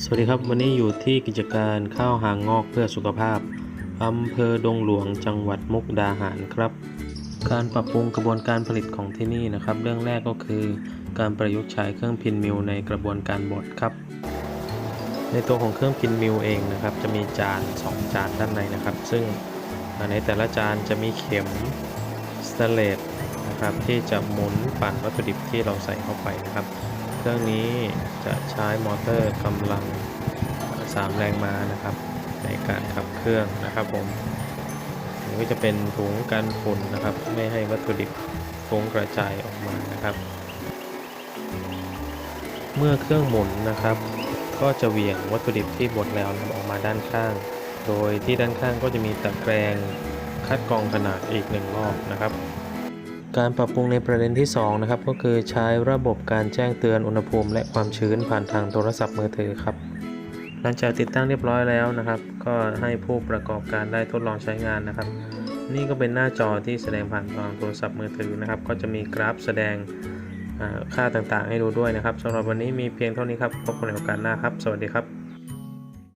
สวัสดีครับ วันนี้อยู่ที่กิจการข้าวหางงอกเพื่อสุขภาพอำเภอดงหลวงจังหวัดมุกดาหารครับ การปรับปรุงกระบวนการผลิตของที่นี่นะครับ เรื่องแรกก็คือการประยุกต์ใช้เครื่องพิมพ์มิลในกระบวนการบดครับ ในตัวของเครื่องพิมพ์มิลเองนะครับ จะมีจาน 2 จานด้านในนะครับ ซึ่งในแต่ละจานจะมีเข็มสเตเลสนะครับที่จะหมุนปั่นวัตถุดิบที่เราใส่เข้าไปนะครับ เครื่องนี้จะใช้มอเตอร์กำลัง 3 แรงม้านะครับ ในการขับเครื่องนะครับผมนนี้ก็จะเป็นถุงกันฝุ่นนะครับ ไม่ให้วัตถุดิบฟุ้งกระจายออกมานะครับ เมื่อเครื่องหมุนนะครับ ก็จะเหวี่ยงวัตถุดิบที่บดแล้วออกมาด้านข้าง โดยที่ด้านข้างก็จะมีตะแกรงคัดกรองขนาดอีกหนึ่งรอบนะครับ การปรับปรุงในประเด็นที่ 2 นะครับ ก็คือใช้ระบบการแจ้งเตือนอุณหภูมิ และความชื้นผ่านทางโทรศัพท์มือถือครับ หลังจากติดตั้งเรียบร้อยแล้วนะครับ ก็ให้ผู้ประกอบการได้ทดลองใช้งานนะครับ นี่ก็เป็นหน้าจอที่แสดงผ่านทางโทรศัพท์มือถือนะครับ ก็จะมีกราฟแสดงค่าต่างๆ ให้ดูด้วยนะครับสำหรับวันนี้มีเพียงเท่านี้ครับพบกันในโอกาสหน้าครับ สวัสดีครับ